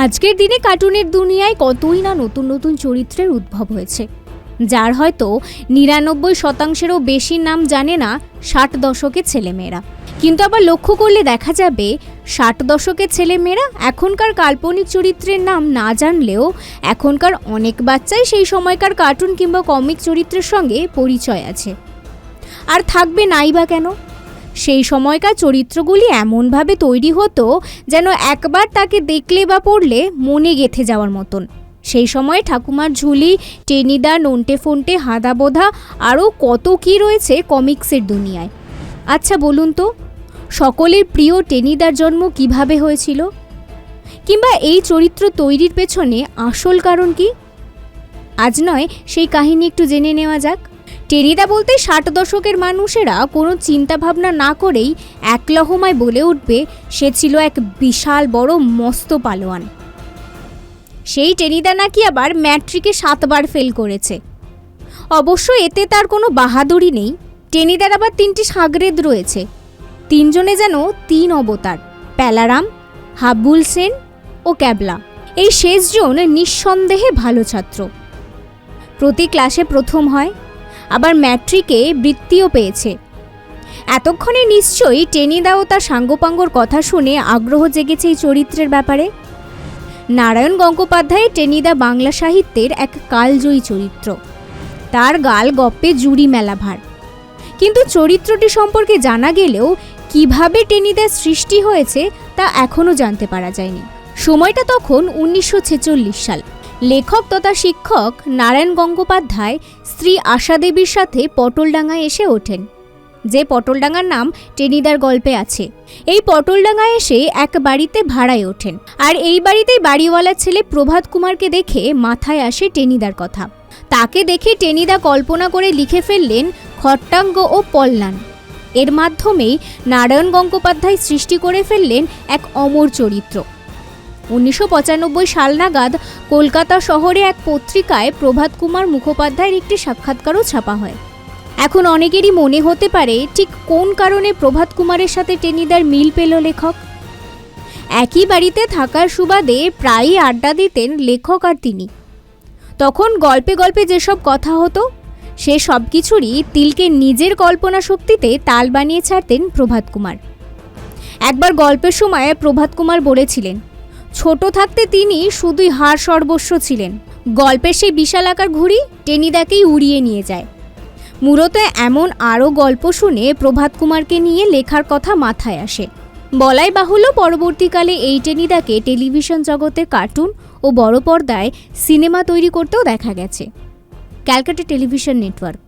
আজকের দিনে কার্টুনের দুনিয়ায় কতই না নতুন নতুন চরিত্রের উদ্ভব হয়েছে। যার হয়তো নিরানব্বই শতাংশেরও বেশি নাম জানে না ষাট দশকের ছেলেমেয়েরা। কিন্তু আবার লক্ষ্য করলে দেখা যাবে, ষাট দশকের ছেলেমেয়েরা এখনকার কাল্পনিক চরিত্রের নাম না জানলেও এখনকার অনেক বাচ্চাই সেই সময়কার কার্টুন কিংবা কমিক চরিত্রের সঙ্গে পরিচয় আছে। আর থাকবে নাই বা কেন? সেই সময়কার চরিত্রগুলি এমনভাবে তৈরি হতো যেন একবার তাকে দেখলে বা পড়লে মনে গেথে যাওয়ার মতন। সেই সময় ঠাকুমার ঝুলি, টেনিদা, নন্টে ফন্টে, হাদা বোধা, আরও কত কী রয়েছে কমিক্সের দুনিয়ায়। আচ্ছা বলুন তো, সকলের প্রিয় টেনিদার জন্ম কীভাবে হয়েছিল? কিংবা এই চরিত্র তৈরির পেছনে আসল কারণ কি? আজ নয়, সেই কাহিনী একটু জেনে নেওয়া যাক। টেনিদা বলতে ষাট দশকের মানুষেরা কোনো চিন্তাভাবনা না করেই একলহমায় বলে উঠবে, সে ছিল এক বিশাল বড় মস্ত পালোয়ান। সেই টেনিদা নাকি আবার ম্যাট্রিকে সাতবার ফেল করেছে। অবশ্য এতে তার কোনো বাহাদুরি নেই। টেনিদার আবার তিনটি সাগরেদ রয়েছে। তিনজনে যেন তিন অবতার, প্যালারাম, হাবুল সেন ও ক্যাবলা। এই শেষজন নিঃসন্দেহে ভালো ছাত্র। প্রতি ক্লাসে প্রথম হয়। আবার ম্যাট্রিকে বৃত্তিও পেয়েছে। এতক্ষণে নিশ্চয়ই টেনিদা ও তার সাঙ্গপাঙ্গর কথা শুনে আগ্রহ জেগেছে এই চরিত্রের ব্যাপারে। নারায়ণ গঙ্গোপাধ্যায় টেনিদা বাংলা সাহিত্যের এক কালজয়ী চরিত্র। তার গাল গপ্পে জুড়ি মেলা ভার কিন্তু চরিত্রটি সম্পর্কে জানা গেলেও কীভাবে টেনিদার সৃষ্টি হয়েছে তা এখনও জানতে পারা যায়নি। সময়টা তখন উনিশশো ছেচল্লিশ সাল। লেখক তথা শিক্ষক নারায়ণ গঙ্গোপাধ্যায় স্ত্রী আশা দেবীর সাথে পটলডাঙ্গায় এসে ওঠেন। যে পটলডাঙ্গার নাম টেনিদার গল্পে আছে। এই পটলডাঙ্গায় এসে এক বাড়িতে ভাড়ায় ওঠেন। আর এই বাড়িতেই বাড়িওয়ালার ছেলে প্রভাত কুমারকে দেখে মাথায় আসে টেনিদার কথা। তাকে দেখে টেনিদা কল্পনা করে লিখে ফেললেন, খট্টাঙ্গ ও পল্লান। এর মাধ্যমেই নারায়ণ গঙ্গোপাধ্যায় সৃষ্টি করে ফেললেন এক অমর চরিত্র। উনিশশো পঁচানব্বই সাল নাগাদ কলকাতা শহরে এক পত্রিকায় প্রভাত কুমার মুখোপাধ্যায়ের একটি সাক্ষাৎকারও ছাপা হয়। এখন অনেকেরই মনে হতে পারে, ঠিক কোন কারণে প্রভাত কুমারের সাথে টেনিদার মিল পেল লেখক? একই বাড়িতে থাকার সুবাদে প্রায়ই আড্ডা দিতেন লেখক আর তিনি। তখন গল্পে গল্পে যেসব কথা হতো, সে সব কিছুরই তিলকে নিজের কল্পনা শক্তিতে তাল বানিয়ে ছাড়তেন প্রভাত কুমার। একবার গল্পের সময় প্রভাত কুমার বলেছিলেন ছোট থাকতে তিনি শুধুই হার সর্বস্ব ছিলেন। গল্পের সেই বিশাল আকার ঘুড়ি টেনিদাকেই উড়িয়ে নিয়ে যায়। মূলত এমন আরও গল্প শুনে প্রভাত কুমারকে নিয়ে লেখার কথা মাথায় আসে। বলাই বাহুল্য পরবর্তীকালে এই টেনিদাকে টেলিভিশন জগতে কার্টুন ও বড় পর্দায় সিনেমা তৈরি করতেও দেখা গেছে। Calcutta television network